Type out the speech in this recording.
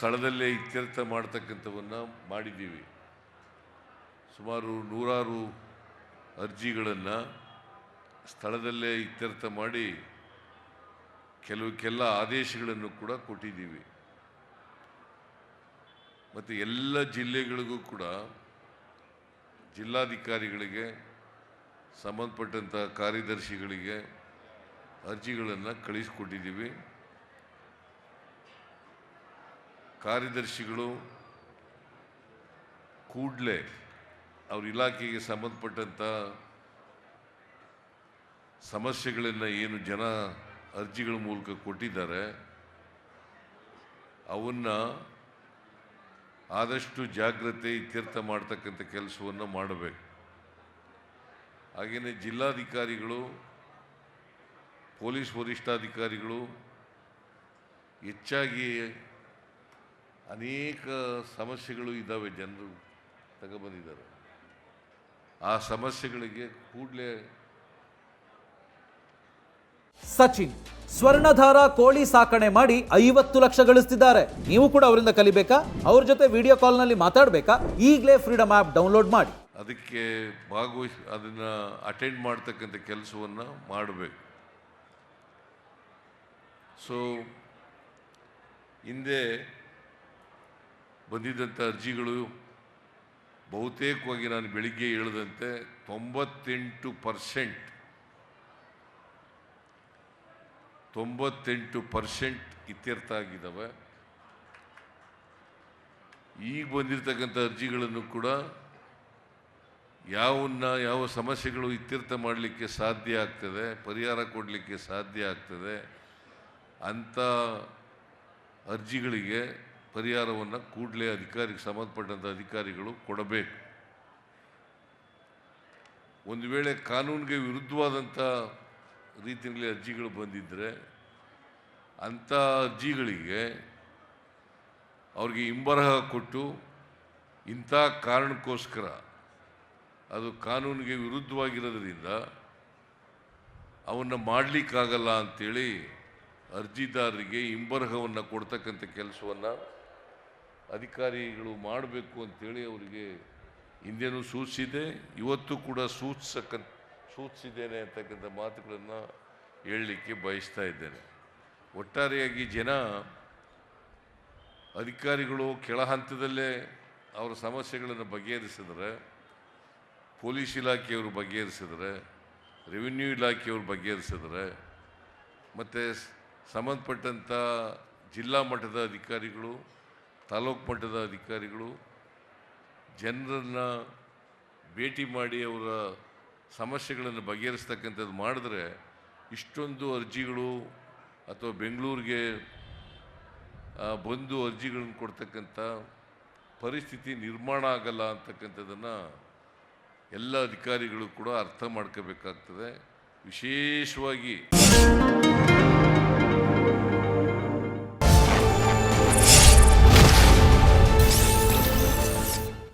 ಸ್ಥಳದಲ್ಲೇ ಇತ್ಯರ್ಥ ಮಾಡ್ತಕ್ಕಂಥವನ್ನು ಮಾಡಿದ್ದೀವಿ. ಸುಮಾರು ನೂರಾರು ಅರ್ಜಿಗಳನ್ನು ಸ್ಥಳದಲ್ಲೇ ಇತ್ಯರ್ಥ ಮಾಡಿ ಕೆಲವಕ್ಕೆಲ್ಲ ಆದೇಶಗಳನ್ನು ಕೂಡ ಕೊಟ್ಟಿದ್ದೀವಿ. ಮತ್ತು ಎಲ್ಲ ಜಿಲ್ಲೆಗಳಿಗೂ ಕೂಡ ಜಿಲ್ಲಾಧಿಕಾರಿಗಳಿಗೆ ಸಂಬಂಧಪಟ್ಟಂಥ ಕಾರ್ಯದರ್ಶಿಗಳಿಗೆ ಅರ್ಜಿಗಳನ್ನು ಕಳಿಸ್ಕೊಟ್ಟಿದ್ದೀವಿ. ಕಾರ್ಯದರ್ಶಿಗಳು ಕೂಡಲೇ ಅವ್ರ ಇಲಾಖೆಗೆ ಸಂಬಂಧಪಟ್ಟಂಥ ಸಮಸ್ಯೆಗಳನ್ನು ಏನು ಜನ ಅರ್ಜಿಗಳ ಮೂಲಕ ಕೊಟ್ಟಿದ್ದಾರೆ, ಅವನ್ನ ಆದಷ್ಟು ಜಾಗ್ರತೆ, ಇತ್ಯರ್ಥ ಮಾಡ್ತಕ್ಕಂಥ ಕೆಲಸವನ್ನು ಮಾಡಬೇಕು. ಹಾಗೆಯೇ ಜಿಲ್ಲಾಧಿಕಾರಿಗಳು, ಪೊಲೀಸ್ ವರಿಷ್ಠಾಧಿಕಾರಿಗಳು ಹೆಚ್ಚಾಗಿ ಅನೇಕ ಸಮಸ್ಯೆಗಳು ಇದ್ದಾವೆ ಜನರು ತಗೊಬಂದಿದ್ದಾರೆ. ಆ ಸಮಸ್ಯೆಗಳಿಗೆ ಕೂಡಲೇ ಸಚಿನ್ ಸ್ವರ್ಣಧಾರ ಕೋಳಿ ಸಾಕಣೆ ಮಾಡಿ ಐವತ್ತು ಲಕ್ಷ ಗಳಿಸ್ತಿದ್ದಾರೆ. ನೀವು ಕೂಡ ಅವರಿಂದ ಕಲಿಬೇಕಾ? ಅವ್ರ ಜೊತೆ ವಿಡಿಯೋ ಕಾಲ್ನಲ್ಲಿ ಮಾತಾಡಬೇಕಾ? ಈಗಲೇ ಫ್ರೀಡಮ್ ಆ್ಯಪ್ ಡೌನ್ಲೋಡ್ ಮಾಡಿ. ಅದಕ್ಕೆ ಭಾಗವಹಿಸಿ ಅದನ್ನು ಅಟೆಂಡ್ ಮಾಡ್ತಕ್ಕಂಥ ಕೆಲಸವನ್ನು ಮಾಡಬೇಕು. ಸೊ ಹಿಂದೆ ಬಂದಿದ್ದಂಥ ಅರ್ಜಿಗಳು ಬಹುತೇಕವಾಗಿ ನಾನು ಬೆಳಿಗ್ಗೆ ಹೇಳಿದಂತೆ ತೊಂಬತ್ತೆಂಟು ಪರ್ಸೆಂಟ್ ತೊಂಬತ್ತೆಂಟು ಪರ್ಸೆಂಟ್ ಇತ್ಯರ್ಥ ಆಗಿದ್ದಾವೆ. ಈಗ ಬಂದಿರತಕ್ಕಂಥ ಅರ್ಜಿಗಳನ್ನು ಕೂಡ ಯಾವನ್ನ ಯಾವ ಸಮಸ್ಯೆಗಳು ಇತ್ಯರ್ಥ ಮಾಡಲಿಕ್ಕೆ ಸಾಧ್ಯ ಆಗ್ತದೆ, ಪರಿಹಾರ ಕೊಡಲಿಕ್ಕೆ ಸಾಧ್ಯ ಆಗ್ತದೆ, ಅಂಥ ಅರ್ಜಿಗಳಿಗೆ ಪರಿಹಾರವನ್ನು ಕೂಡಲೇ ಅಧಿಕಾರಿಗೆ ಸಂಬಂಧಪಟ್ಟಂಥ ಅಧಿಕಾರಿಗಳು ಕೊಡಬೇಕು. ಒಂದು ವೇಳೆ ಕಾನೂನಿಗೆ ವಿರುದ್ಧವಾದಂಥ ರೀತಿಯಲ್ಲಿ ಅರ್ಜಿಗಳು ಬಂದಿದ್ದರೆ ಅಂಥ ಅರ್ಜಿಗಳಿಗೆ ಅವ್ರಿಗೆ ಹಿಂಬರಹ ಕೊಟ್ಟು ಇಂಥ ಕಾರಣಕ್ಕೋಸ್ಕರ ಅದು ಕಾನೂನಿಗೆ ವಿರುದ್ಧವಾಗಿರೋದ್ರಿಂದ ಅವನ್ನು ಮಾಡಲಿಕ್ಕಾಗಲ್ಲ ಅಂಥೇಳಿ ಅರ್ಜಿದಾರರಿಗೆ ಹಿಂಬರಹವನ್ನು ಕೊಡ್ತಕ್ಕಂಥ ಕೆಲಸವನ್ನು ಅಧಿಕಾರಿಗಳು ಮಾಡಬೇಕು ಅಂತೇಳಿ ಅವರಿಗೆ ಹಿಂದೆನೂ ಸೂಚಿಸಿದೆ, ಇವತ್ತು ಕೂಡ ಸೂಚಿಸಕ, ಸೂಚಿಸಿದ್ದೇನೆ ಅಂತಕ್ಕಂಥ ಮಾತುಗಳನ್ನು ಹೇಳಲಿಕ್ಕೆ ಬಯಸ್ತಾ ಇದ್ದೇನೆ. ಒಟ್ಟಾರೆಯಾಗಿ ಜನ ಅಧಿಕಾರಿಗಳು ಕೆಳ ಹಂತದಲ್ಲೇ ಅವರ ಸಮಸ್ಯೆಗಳನ್ನು ಬಗೆಹರಿಸಿದ್ರೆ, ಪೊಲೀಸ್ ಇಲಾಖೆಯವರು ಬಗೆಹರಿಸಿದ್ರೆ, ರೆವಿನ್ಯೂ ಇಲಾಖೆಯವರು ಬಗೆಹರಿಸಿದ್ರೆ, ಮತ್ತು ಸಂಬಂಧಪಟ್ಟಂಥ ಜಿಲ್ಲಾ ಮಟ್ಟದ ಅಧಿಕಾರಿಗಳು ತಾಲೂಕು ಮಟ್ಟದ ಅಧಿಕಾರಿಗಳು ಜನರನ್ನು ಭೇಟಿ ಮಾಡಿ ಅವರ ಸಮಸ್ಯೆಗಳನ್ನು ಬಗೆಹರಿಸ್ತಕ್ಕಂಥದ್ದು ಮಾಡಿದ್ರೆ ಇಷ್ಟೊಂದು ಅರ್ಜಿಗಳು ಅಥವಾ ಬೆಂಗಳೂರಿಗೆ ಬಂದು ಅರ್ಜಿಗಳನ್ನು ಕೊಡ್ತಕ್ಕಂಥ ಪರಿಸ್ಥಿತಿ ನಿರ್ಮಾಣ ಆಗಲ್ಲ ಅಂತಕ್ಕಂಥದ್ದನ್ನು ಎಲ್ಲ ಅಧಿಕಾರಿಗಳು ಕೂಡ ಅರ್ಥ ಮಾಡ್ಕೋಬೇಕಾಗ್ತದೆ. ವಿಶೇಷವಾಗಿ